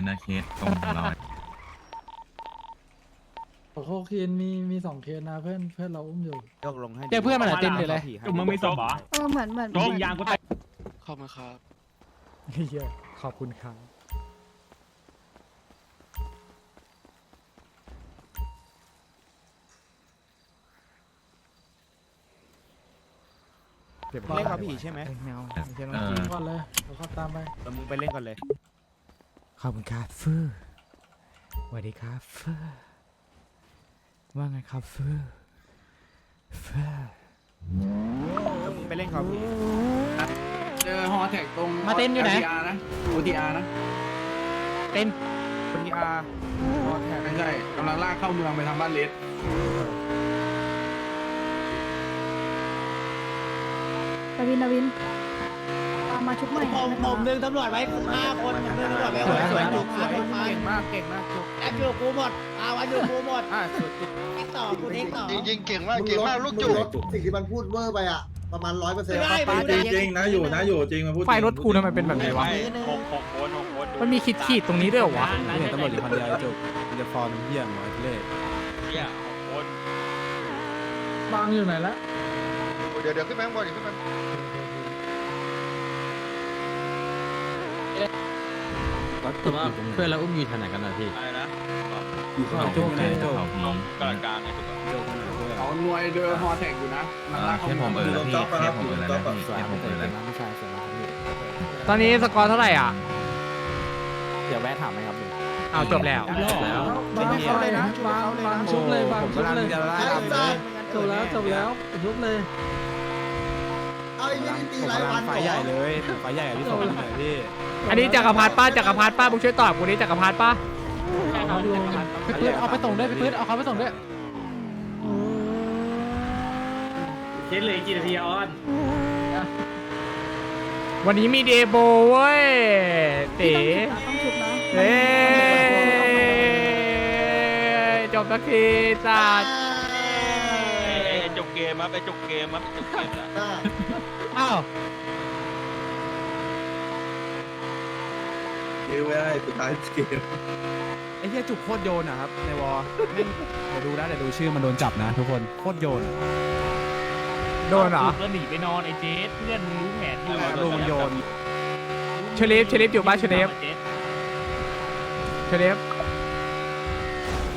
สนะเคสตรงของเราโคเคนมีมีสองเคสนะเพื่อนเพื่อนเราอุ้มอยู่ ยกลงให้เจอเพื่อนมันเหรอเต็มเลยเลยให้จุ่มมึงมีศพเหรอ เออเหมือนเหมือนโจงยางกูแตกขอบคุณครับเฮียขอบคุณครับเก็บเล่นกับพี่ใช่ไหมเอ้ยแมวไม่ใช่น้องเอจีอก่อนเลยเดี๋ยวขับตามไปเออมึงไปเล่นก่อนเลย ขอบคุณครับฟื้อสวัสดีครับฟื้อว่าไงครับฟื้อฟื้อเออมึงไปเล่นกับพี่เจอฮอแท็กตรงมาเต้นอยู่ไหน OTR นะ OTR นะเต้นคนที่อาร์พอแท็กไม่ใช่กำลังลากเข้าเมืองไปทางบ้านเลสนาวินนาวินตา มมาชุบใหม่ผมผมดึงตำรวจไว้ห้าคนผมดึงตำรวจไว้สวยสวยจุจุกกสสววยยจุกเก่งมากเก่งมากจุกแอปอยู่กูหมดอาวันอยู่กูหมดอ่าสุดจุกเอ็กต่อกูเอ็กต่อจริงจริงๆเก่งมากเก่งมากลูกจุกสิ่งที่มันพูดเวอร์ไปอะประมาณร้อยเปอร์เซ็นต์ไม่ได้ไม่ได้จริงนะอยู่นะอยู่จริงมาพูดไฟรถกูทำไมเป็นแบบนี้วะหกหกคนหกคนมันมีขีดขีดๆตรงนี้ด้วยเหรอวะเนี่ยตำรวจอยู่คนเดียวจุกมันจะฟอร์มเยี่ยมน้อยเล่เนี่ยหกคนบางอยู่ไหนละเดี๋ยวเดี๋ยวขึ้นไปข้างบนเดี๋ยวขึ้นไป แต่ว่าเพื่อนเราอุ้มอยู่ทางไหนกันนะพี่อะไรนะอยู่เขาโจ๊กไงเขาตรพีงกลางกลางไงจุกเขาหน่วยเดินฮอแท็กอยู่นะกำลังลากเข้าแค่ผมเมืเอองอแล้วพี่แค่ผมเออแล้วนะพี่แค่ผมเออแล้วผู้ชายสวยมากพี่ตอนนี้สกอร์เท่าไหร่อะ เดี๋ยวแวะถามไหมครับลุงอ้าวจบแล้วจบแล้วบางไฟนะบางบางชุบเลยบางผมชุบกำลังเลยจะไล่ไอ้ทำเลสัยตว์จบแล้วจบแล้วชุบเลย เอาไอ้นี่ตีผมรายกำวัลันงไฟใหญ่เลยผมไฟใหญ่กับพี่สมเลยพี่อันนี้จักรพรรดิป้าจักรพรรดิป้ามึงช่วยตอบกูนี้จักรพรรดิป้าเอาดูพี่ปื๊ดเอาไปส่งด้วยพี่ปื๊ดเอาเขาไปส่งด้วยเช็ดเลยกี่นาทีออน วันนี้มีเดโบเว้ยเต๋ต้องชุบนะเฮ้ยจบสักทีสัตว์ จบเกมมาไปจบเกมมาจบเกมแล้วอ่าอ้าวเกมไม่ได้สุดท้ายเกมไอ้เหี้ยจุกโคตรโยนอะครับในวอลเดี๋ยวดูนะเดี๋ยวดูชื่อมันโดนจับนะ ทุกคนโคตรโยน โดนเหรอก็หนีไปนอนไอ้เจ๊เพื่อนรู้แผนอยู่ดูมันโยน เชลิฟเชลิฟอยู่ป่ะเชลิฟเชลิฟ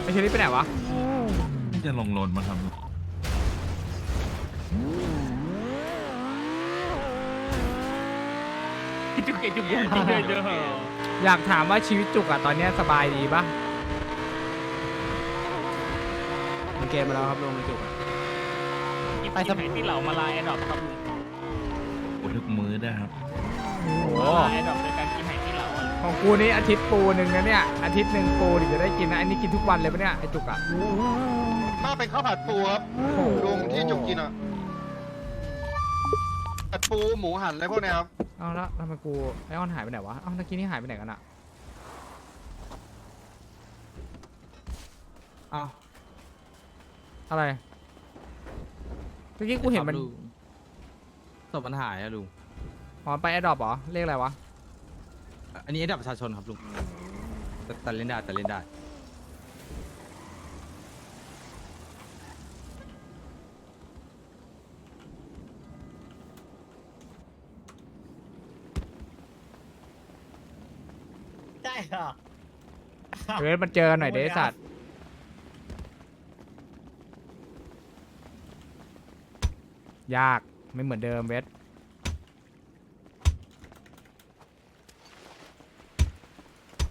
ไอเชลิฟไปไหนวะที่จะลงโลนมาทำ จุกเกจุกเกจุกเกเด้ออยากถามว่าชีวิตจุกอะตอนเนี้ยสบายดีป่ะมันเกมมาแล้วครับลุงมันจุก ไปสมัยที่เหล่ามาลายแอดดอปครับโอ้ทุกมื้อได้ครับ โอ้โหแอดดอปโดยการกินไหที่เหล่าของกูนี่อาทิตย์ปูหนึ่งนะเนี่ย อาทิตย์หนึ่งปูถึงจะได้กินนะอันนี้กินทุกวันเลยปะเนี่ยไอจุกอะมาเป็นข้าวผัดปูครับลุงที่จุกกินอะ ผัดปูหมูหันอะไรพวกเนี้ยครับเอาละทำไมกูไอออนหายไปไหนวะเอ้าตะกี้นี่หายไปไหนกันอะอ้าวอะไรเมื่อกี้กูเห็นมันศพมันหายอะลุงอ๋อไปแอดดอปเหรอเลขอะไรวะอันนี้ไอ้ดับประชาชนครับลุงแต่แต่เล่นได้แต่เล่นได้ ได้เหรอเวทมันเจอกันหน่อยเด้ไอ้สัตว์ยากไม่เหมือนเดิมเวท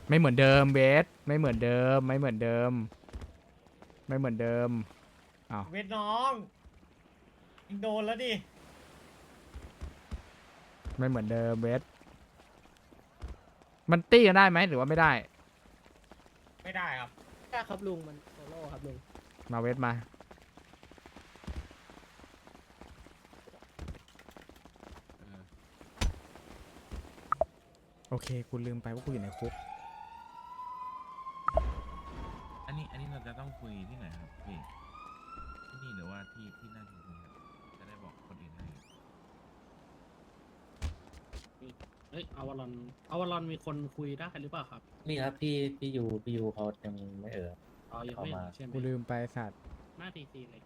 ไม่เหมือนเดิมเวทไม่เหมือนเดิม ไม่เหมือนเดิม ไม่เหมือนเดิมเวทน้องยิงโดนแล้วดิไม่เหมือนเดิมเวท มันตี้กันได้ไหมหรือว่าไม่ได้ ไม่ได้ครับ ได้ครับลุงมันโซโล่ครับลุงมาเวทมา โอเคกูลืมไปว่ากูอยู่ในคุก อันนี้อันนี้เราจะต้องคุยที่ไหนครับพี่ที่นี่หรือว่าที่ที่หน้าที่นี่ครับจะได้บอกคนอื่นให้ จ เอ้ยอวารอนอวารอนมีคนคุยได้หรือเปล่าครับนี่ครับพี่พี่ยูพี่ยูเขายังไม่เออ อ๋อยังไม่เข้ามา ใช่ไหมกูลืมไปสัตว์ หน้าทีซีเลย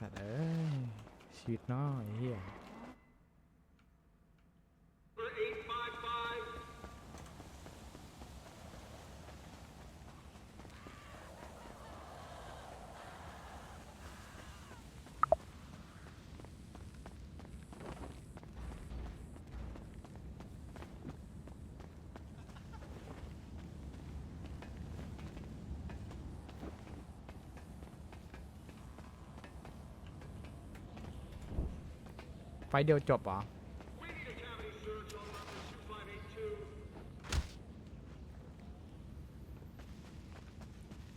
สัตว์เอ้ย ชีวิตน้อยเฮีย ไฟเดียวจบเหรอ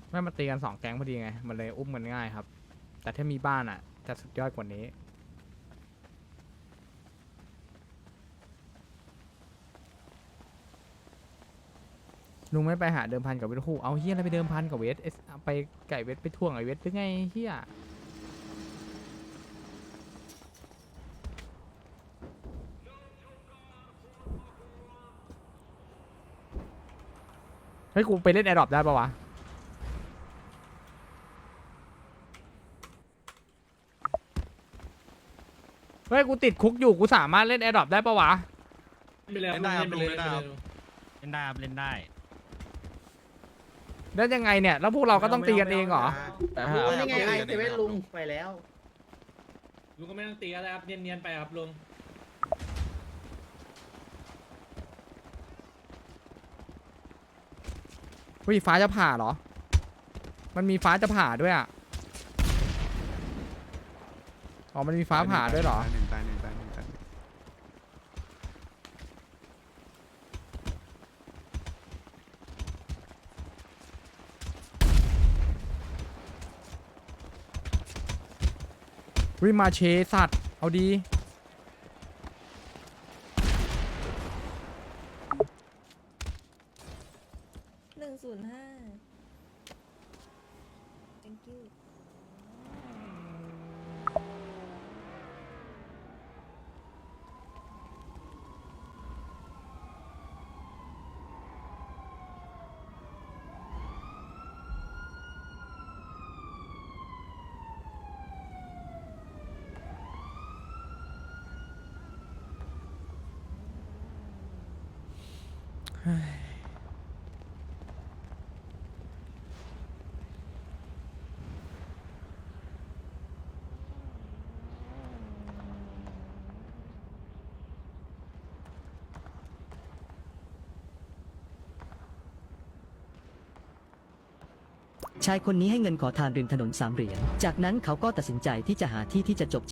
ไม่มาตีกันสองแก๊งพอดีไง มันเลยอุ้มกันง่ายครับ แต่ถ้ามีบ้านอะ จะสุดยอดกว่านี้ลุงไม่ไปหาเดิมพันกับเวทคู่เอาเฮียอะไรไปเดิมพันกับเวทเอสเอาไปไก่เวทไปท่วงไอเวทหรือไงเฮีย เฮ้ยกูไปเล่นแอร์ดรอปได้ปะวะ เฮ้ยกูติดคุกอยู่กูสามารถเล่นแอร์ดรอปได้ปะวะเล่นได้ครับลุงเล่นได้ครับ เล่นได้ครับเล่นได้ แล้วยังไงเนี่ยแล้วพวกเราก็ต้องตีกันเองเหรอนี่ไงไอเซเว่นลุงไปแล้วลุงก็ไม่ต้องตีอะไรครับเนียนๆไปครับลุง เฮ้ยฟ้าจะผ่าเหรอ มันมีฟ้าจะผ่าด้วยอะ อ๋อ มันมีฟ้าผ่าด้วยเหรอหนึ่งตายหนึ่งตายหนึ่งตายหนึ่งวิมาเชสัตว์ เอาดี หนึ่งศูนย์ห้า thank you ชายคนนี้ให้เงินขอทานริมถนนสามเหรียญ จากนั้นเขาก็ตัดสินใจที่จะหาที่ที่จะจบ